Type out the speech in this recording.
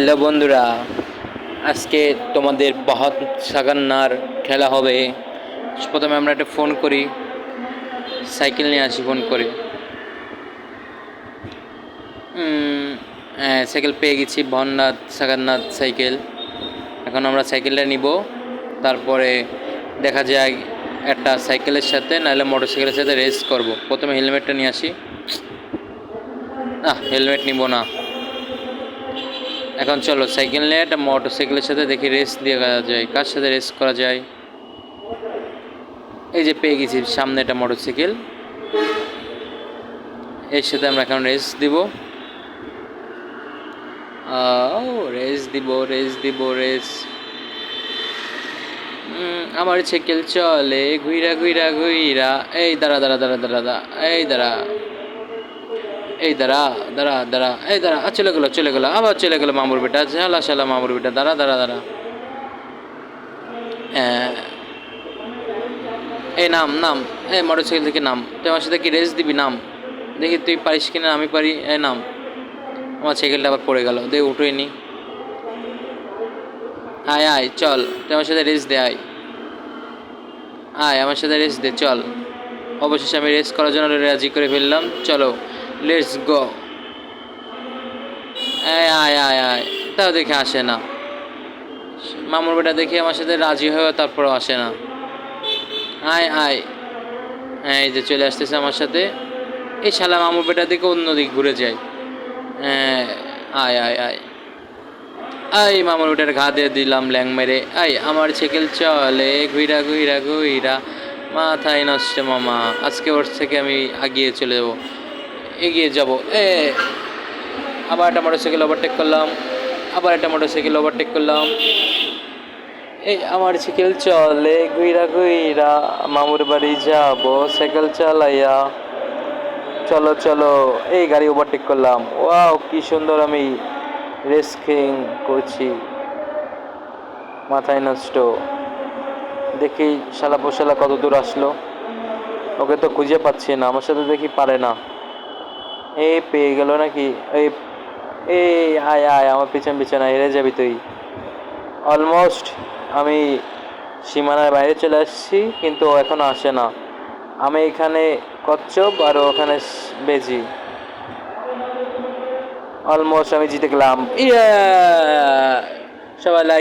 Hello বন্ধুরা আজকে তোমাদের বহুত সাগান্নার খেলা হবে। প্রথমে আমরা একটা ফোন করি সাইকেল নিয়ে আসি ফোন করে। হ্যাঁ, সাইকেল পেয়ে গেছি ভননাথ সাগান্নাথ সাইকেল। এখন আমরা সাইকেলটা নিব তারপরে দেখা যায় একটা সাইকেলের সাথে নাহলে মোটর সাইকেলের সাথে রেস করব। প্রথমে হেলমেটটা নিয়ে আসি। না হেলমেট নিব না। এখন চলো, সাইকেল নিয়ে একটা মোটর সাইকেলের সাথে দেখি রেস দিয়ে করা যায়, কার সাথে রেস করা যায়? এই যে পেয়ে গেছি, সামনে একটা মোটর সাইকেল এর সাথে আমরা এখন রেস দিব। রেস দিব রেস দিব রেস আমার সাইকেল চলে, ঘুইরা ঘুইরা ঘুইরা। এই, দাঁড়া দাঁড়া দাঁড়া দাঁড়া দাঁড়া। এই, দাঁড়া। এই দাঁড়া দাঁড়া দাঁড়া, এই দাঁড়া চলে গেলো চলে গেলো, আবার চলে গেলো মামুর বেটা, ঝালা শালা মামুর বেটা, দাঁড়া দাঁড়া দাঁড়া। এই নাম নাম এই মোটর সাইকেল থেকে নাম, তুই আমার সাথে কি রেস দিবি? নাম। দেখি তুই পারিস কিনা, আমি পারি এই নাম। আমার সাইকেলটা আবার পড়ে গেল দেখি উঠোই নি। আয় আয়, চল, তুই আমার সাথে রেস দে, আয়। আয়, আমার সাথে রেস দে, চল। অবশেষে আমি রেস করার জন্য রাজি করে ফেললাম, চলো। লেটস গো আয় আয় আয় আয়। তাও দেখে আসে না। মামুর বেটা দেখে আমার সাথে রাজি হয়েও তারপরও আসে না। আয় আয়। হ্যাঁ এই যে চলে আসতেছে আমার সাথে। এই শালা মামুর বেটা দেখে অন্যদিক ঘুরে যায়। হ্যাঁ আয় আয় আয়। আই মামুর বেটার ঘা দিয়ে দিলাম ল্যাং মেরে। আই আমার ছেকেল চলে ঘুইরা ঘুইরা ঘুইরা। মাথায় নষ্ট মামা। আজকে ওর থেকে আমি আগিয়ে চলে যাব। এগিয়ে যাব। এ, আবার একটা মোটর সাইকেল ওভারটেক করলাম, আবার একটা মোটর সাইকেল ওভারটেক করলাম। এই আমার সাইকেল চলে, ঘুইরা ঘুইরা, মামুর বাড়ি যাব সাইকেল চালাইয়া। চলো চলো, এই গাড়ি ওভারটেক করলাম। ওয়াও, কি সুন্দর আমি রেসকিং করছি। মাথায় নষ্ট। দেখি শালা পোশালা কত দূর আসলো। ওকে তো খুঁজে পাচ্ছি না, আমার সাথে দেখি পারে না। এই পেয়ে গেল নাকি? এই আয় আয়, আমার পিছন পিছন হেরে যাবি তুই। অলমোস্ট আমি সীমানার বাইরে চলে আসছি, কিন্তু ও এখনও আসে না। আমি এখানে কচ্ছপ আর ওখানে বেজি। অলমোস্ট আমি জিতে গেলাম। ইয়া সবাই like